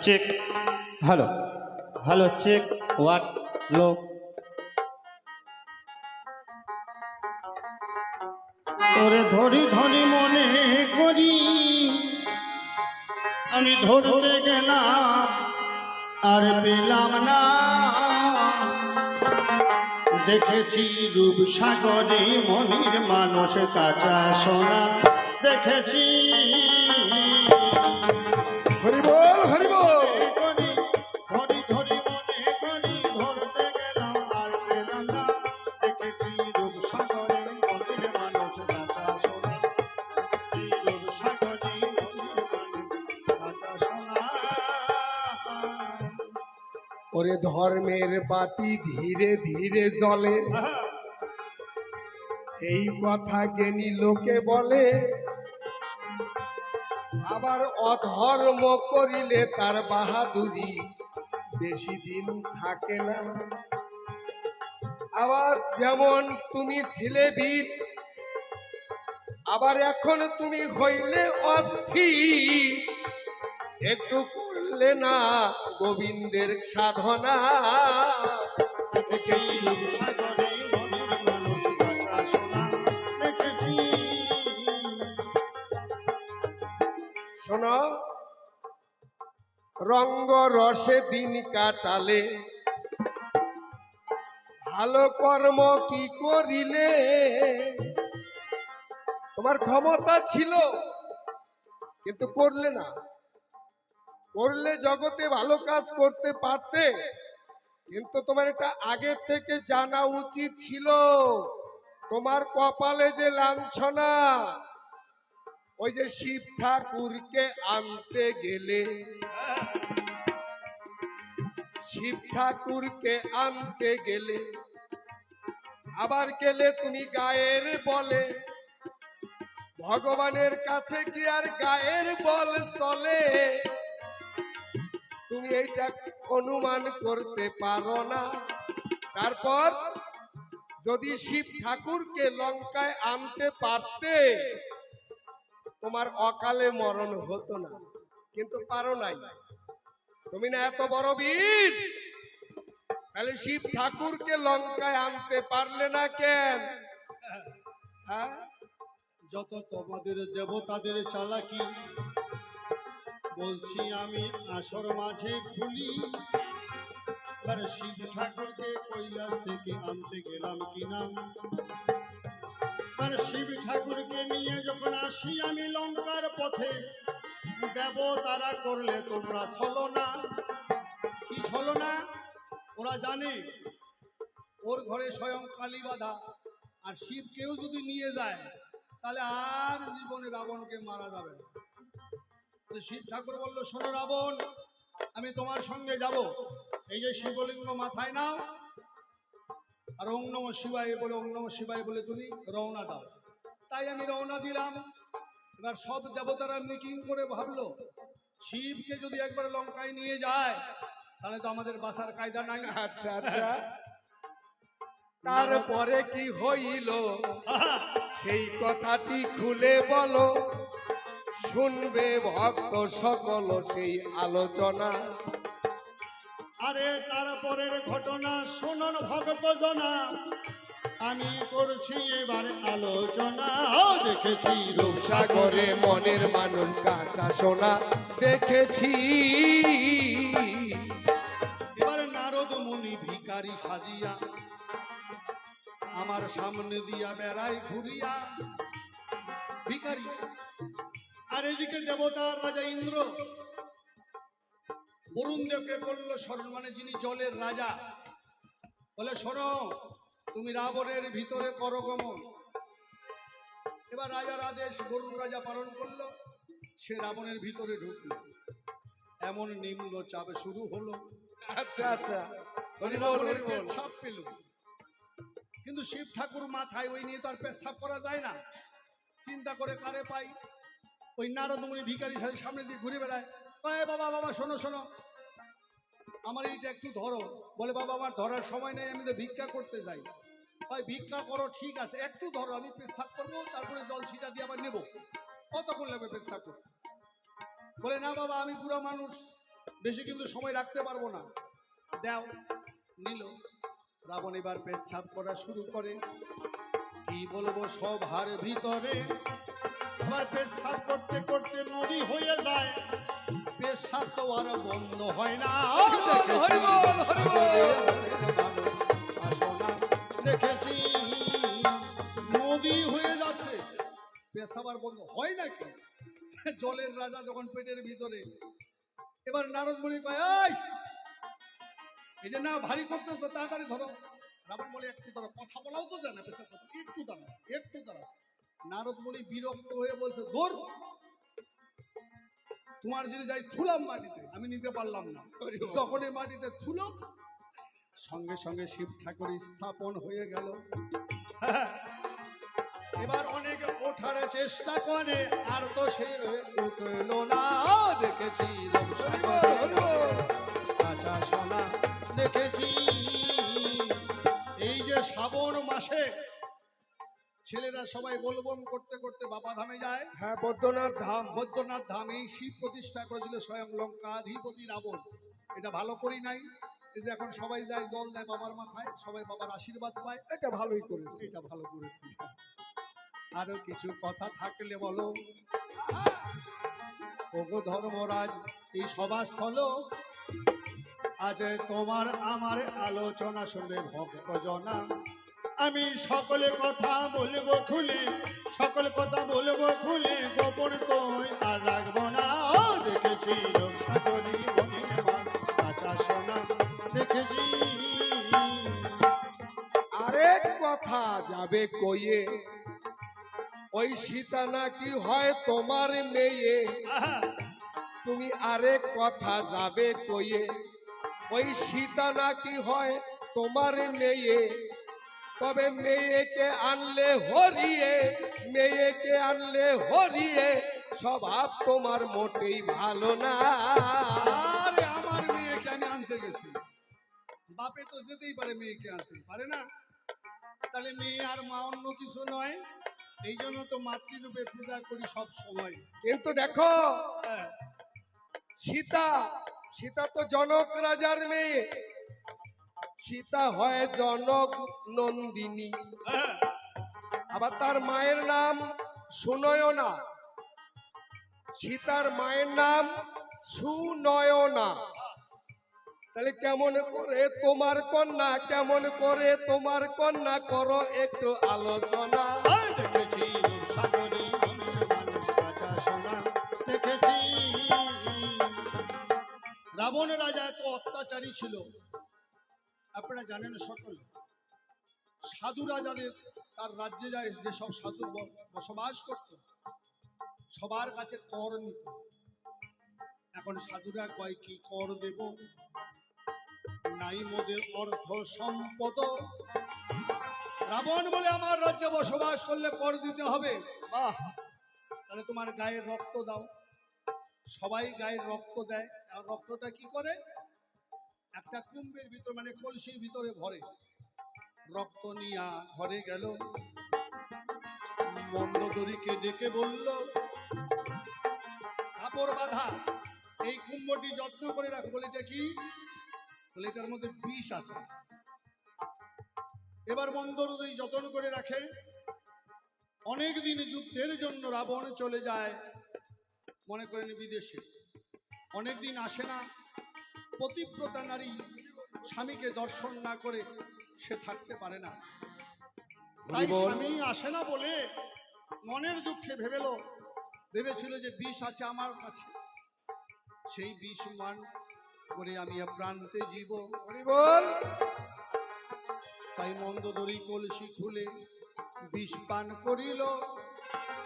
Check hello hello check what লো ওরে ধরি ধরি মনে করি। আমি ধরতে গেলাম আর পেলাম না। দেখেছি রূপ সাগরে মনির মানুষ কাঁচা সোনা। দেখেছি ধর্মের বাতি ধীরে ধীরে জ্বলে। এই কথা জ্ঞানী লোকে বলে, আবার অধর্ম করিলে তার বাহাদুরি বেশি দিন থাকে না। আবার যেমন তুমি ছিলে বীর, আবার এখন তুমি হইলে অস্থির। একটু করলে না গোবিন্দের সাধনা দেখেছি। শোনো, রঙ্গ রসে দিন কাটালে, ভালো কর্ম কি করিলে? তোমার ক্ষমতা ছিল, কিন্তু করলে না। করলে জগতে ভালো কাজ করতে পারতে, কিন্তু তোমার এটা আগের থেকে জানা উচিত ছিল। তোমার কপালে যে লাঞ্ছনা, ওই যে শিব ঠাকুরকে আনতে গেলে, শিব ঠাকুরকে আনতে গেলে, আবার গেলে তুমি গায়ের বলে, ভগবানের কাছে কি আর গায়ের বল চলে? তুমি এইটা অনুমান করতে পারো না। তারপর যদি শিব ঠাকুরকে লঙ্কায় আনতে পারতে, তোমার অকালে মরণ হতো না। কিন্তু পারো নাই। তুমি না এত বড় বীর? তাহলে শিব ঠাকুরকে লঙ্কায় আনতে পারলে না কেন? হ্যাঁ? যত তোমাদের দেবতাদের চালাকি বলছি আমি আসর মাঝে খুলি। এবার শিব ঠাকুরকে কৈলাস থেকে আনতে গেলাম কিনা শিব ঠাকুরকে নিয়ে যখন আসি আমি লঙ্কার পথে, দেব তারা করলে তোমরা ছলো না কি ছলো না ওরা জানে, ওর ঘরে স্বয়ং কালী বাধা। আর শিবকেও যদি নিয়ে যায়, তাহলে আর জীবনে রাবণকে মারা যাবে না। শিব ঠাকুর বলল শোনো রাবণ আমি তোমার সঙ্গে যাব। এই যে শিবলিঙ্গ মাথায় নাও আর ওং নম শিবায় বলে ওং নম শিবায় বলে তুমি রওনা দাও। তাই আমি রওনা দিলাম। এবার সব দেবতারা মিটিং করে ভাবলো শিবকে যদি একবার লঙ্কায় নিয়ে যায় তাহলে তো আমাদের বাসার কায়দা নাই। আচ্ছা আচ্ছা। তারপরে কি হইল? সেই কথাটি খুলে বলো। শুনবে ভক্ত সকল সেই আলোচনা। আরে তারপরের ঘটনা শুনুন ভগত জনা। আমি করছি এবার আলোচনা। দেখেছি রূপসাগরে মনের মানুষ কাঁচা সোনা। দেখেছি। এবার নারদ মুনি ভিকারি সাজিয়া আমার সামনে দিয়া বেড়াই ঘুরিয়া। ভিকারি আর এদিকে দেবতার রাজা ইন্দ্র। বরুণ দেবকে বলল স্মরণ মানে যিনি জলের রাজা। বলে শোনো তুমি রাবণের ভিতরে করো গমন এবার রাজার আদেশ বরুণ রাজা পালন করল। সে রাবণের ভিতরে ঢুকলো। এমন নিম্ন চাপ শুরু হলো। আচ্ছা আচ্ছা। রাবণের। পেল। কিন্তু শিব ঠাকুর মাথায় ওই নিয়ে তো আর পেশাব করা যায় না। চিন্তা করে কারে পাই? ওই নারদমণি ভিকারি সাহেব সামনে দিয়ে ঘুরে বেড়ায়। কয় বাবা বাবা, শোনো শোনো। আমার এইটা একটু ধরো। বলে, বাবা, আমার ধরার সময় নেই, আমি তো ভিক্ষা করতে যাই। হয়, ভিক্ষা করো, ঠিক আছে। একটু ধরো, আমি পেচ্ছাপ করব, তারপরে জল ছিটা দিয়ে আবার নেব। কতক্ষণ লাগবে পেচ্ছাপ করতে? বলে, না বাবা, আমি বুড়া মানুষ। বেশি কিন্তু সময় রাখতে পারব না। দাও, নিল। রাবণ এবার পেচ্ছাপ করা শুরু করে। কি বলব, সব হার ভিতরে আবার পেচ্ছাপ করতে করতে নদী হয়ে যায়। পেচ্ছাপ তো আর বন্ধ হয় না। দেখেছি নদী হয়ে যাচ্ছে। পেশাব আর বন্ধ হয় নাকি জলের রাজা যখন পেটের ভিতরে এবার নারদ মুনি কয় "এই, যে না ভারী করতেছো তাড়াতাড়ি ধরো। রাবণ বলে একটু দাঁড়াও কথা বলাও তো জানে পেশাব একটু দাঁড়াও একটু দাঁড়াও। নারদ মুনি বিরক্ত হয়ে বলছে ধর তোমার জিনিস যাই থুলাম মাটিতে আমি নিতে পারলাম না হরি বল। যখন এই মাটিতে থুলো সঙ্গে সঙ্গে শিব ঠাকুর স্থাপন হয়ে গেল এবার অনেকে ওঠার চেষ্টা করে আর তো সে উঠল না দেখেছি। কাঁচা সোনা দেখেছি এই যে শ্রাবণ মাসে ছেলেরা সবাই বলবম করতে করতে বাবা ধামে যায়। হ্যাঁ বৈদ্যনাথ ধাম। বৈদ্যনাথ ধাম এই শিব প্রতিষ্ঠা করেছিল স্বয়ং লঙ্কাধিপতি রাবণ। এটা ভালো করি নাই। যে এখন সবাই যায় জল দেয় বাবার মাথায় সবাই বাবার আশীর্বাদ পায়। এটা ভালোই করেছে। এটা ভালো করেছি। আরও কিছু কথা থাকলে বলো। ওগো ধর্মরাজ এই সভাস্থল আজ তোমার আমার আলোচনা শুনবে ভক্ত জনা আমি সকলে কথা বলব খুলে সকল কথা বলব খুলে গোপন তো আর রাখব না। দেখেছি সাগরী কাঁচা সোনা দেখেছি। আরেক কথা যাবে কইয়ে ওই সীতা নাকি হয় তোমার মেয়ে? তুমি আরেক কথা যাবে কইয়ে ওই সীতা নাকি হয় তোমার মেয়ে? তবে মেয়েকে আনলে হরিয়ে মেয়েকে আনলে হরিয়ে স্বভাব তোমার মোটেই ভালো না। আরে আমার মেয়েকে আমি আনতে গেছি। বাপে তো যেতেই পারে মেয়েকে আনতে পারে না? তাহলে মেয়ে আর মা অন্য কিছু নয় এই জন্য তো মাতৃরূপে পূজা করি সব সময়। কিন্তু দেখো হ্যাঁ, সীতা সীতা তো জনক রাজার মেয়ে। সীতা হয় জনক নন্দিনী। আবার তার মায়ের নাম সুনয়না। সীতার মায়ের নাম সুনয়না। তাহলে কেমন করে তোমার কন্যা, কেমন করে তোমার কন্যা করো একটু আলোচনা। দেখেছি। রাবণ রাজা এত অত্যাচারী ছিল। আপনারা জানেন সকল সাধু রাজাদের তার রাজ্যে যায় যেসব সাধু বসবাস করত সবার কাছে কর নিত। এখন সাধুরা কয় কি কর দেব? নাই মোদের অর্থ সম্পদ। রাবণ বলে আমার রাজ্যে বসবাস করলে কর দিতে হবে। বাহ! তাহলে তোমার গায়ের রক্ত দাও। সবাই গায়ের রক্ত দেয়। আর রক্তটা কি করে? একটা কুম্ভের ভিতর মানে কলসির ভিতরে ভরে। রক্ত নিয়া ঘরে গেল। মন্দদরিকে ডেকে বলল, কাপড় বাঁধা, এই কুম্ভটি যত্ন করে রাখো। বলে, এটা কি? বলে, এটার মধ্যে বিষ আছে। এবার মন্দরদরি যত্ন করে রাখে। অনেক দিন যুদ্ধের জন্য রাবণ চলে যায়। মনে করেন বিদেশে। অনেক দিন আসে না। পতিব্রতা নারী স্বামীকে দর্শন না করে সে থাকতে পারে না। তাই। স্বামী আসে না বলে মনের দুঃখে ভেবেলো ভেবেছিল যে বিষ আছে আমার কাছে। সেই বিষ মান করে আমি প্রান্তে জীব। হরিবল। তাই মন্দদরি কলসি খুলে বিষ পান করিল।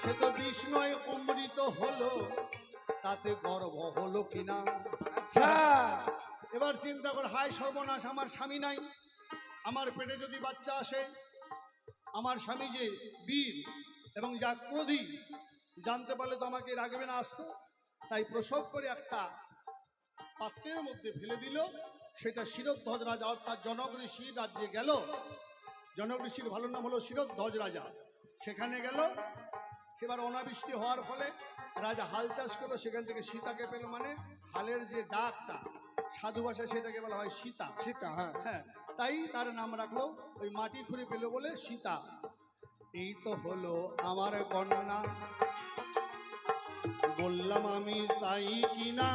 সে তো বিষ নয় অমৃত হলো। তাতে গর্ব হলো কিনা? আচ্ছা। এবার চিন্তা কর, হায় সর্বনাশ, আমার স্বামী নাই। আমার পেটে যদি বাচ্চা আসে, আমার স্বামী যে বীর এবং যা ক্রোধী, জানতে পারলে তো আমাকে রাখবে না আসতো। তাই প্রসব করে একটা পাত্রের মধ্যে ফেলে দিল। সেটা শিরোধ্বজ রাজা, অর্থাৎ জনক ঋষির রাজ্যে গেল। জনক ঋষির ভালো নাম হলো শিরোধ্বজ রাজা। সেখানে গেল। সেবার অনাবৃষ্টি হওয়ার ফলে রাজা হাল চাষ করল, সেখান থেকে সীতাকে পেল মানে হালের যে ডাকটা। সাধু ভাষায় সেটাকে বলা হয় সীতা। সীতা হ্যাঁ। হ্যাঁ তাই তার নাম রাখল ওই মাটি খুঁড়ে পেল বলে সীতা। এই তো হলো আমার কন্যা বললাম আমি তাই কিনা?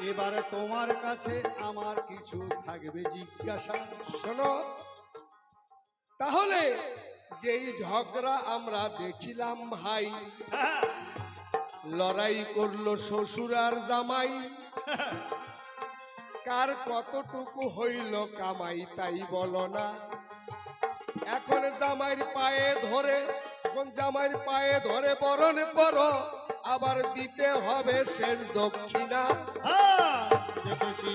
এবারে তোমার কাছে আমার কিছু থাকবে জিজ্ঞাসা। শোনো তাহলে যেই ঝগড়া আমরা দেখিলাম ভাই হ্যাঁ, লড়াই করল শ্বশুর আর জামাই কার কতটুকু হইল কামাই তাই বলো না। এখন জামাইয়ের পায়ে ধরে এখন জামাইয়ের পায়ে ধরে বরণ করো আবার দিতে হবে শেষ দক্ষিণা। দেখেছি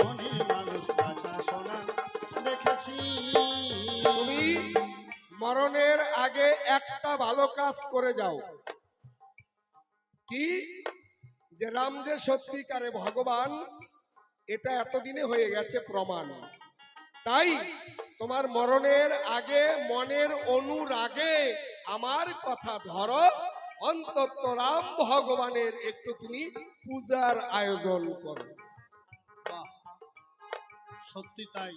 মনে মানুষ দেখেছি তুমি মরণের আগে একটা ভালো কাজ করে যাও। কি? যে রাম যে সত্যিকারে ভগবান এটা এতদিনে হয়ে গেছে প্রমাণ। তাই তোমার মরণের আগে, মনের অনুরাগে আমার কথা ধরো, অন্তত রাম ভগবানের একটু তুমি পূজার আয়োজন করো। সত্যি তাই।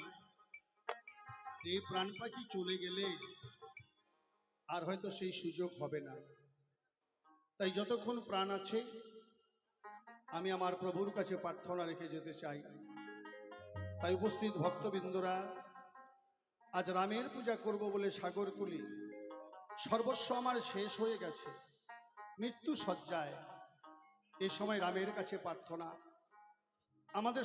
এই প্রাণ পাখি চলে গেলে আর হয়তো সেই সুযোগ হবে না। তাই যতক্ষণ প্রাণ আছে আমি আমার প্রভুর কাছে প্রার্থনা রেখে যেতে চাই। তাই উপস্থিত ভক্তবৃন্দরা, আজ রামের পূজা করব বলে সাগরকুলি সর্বস্ব আমার শেষ হয়ে গেছে, মৃত্যু সজ্জায়। এ সময় রামের কাছে প্রার্থনা। আমাদের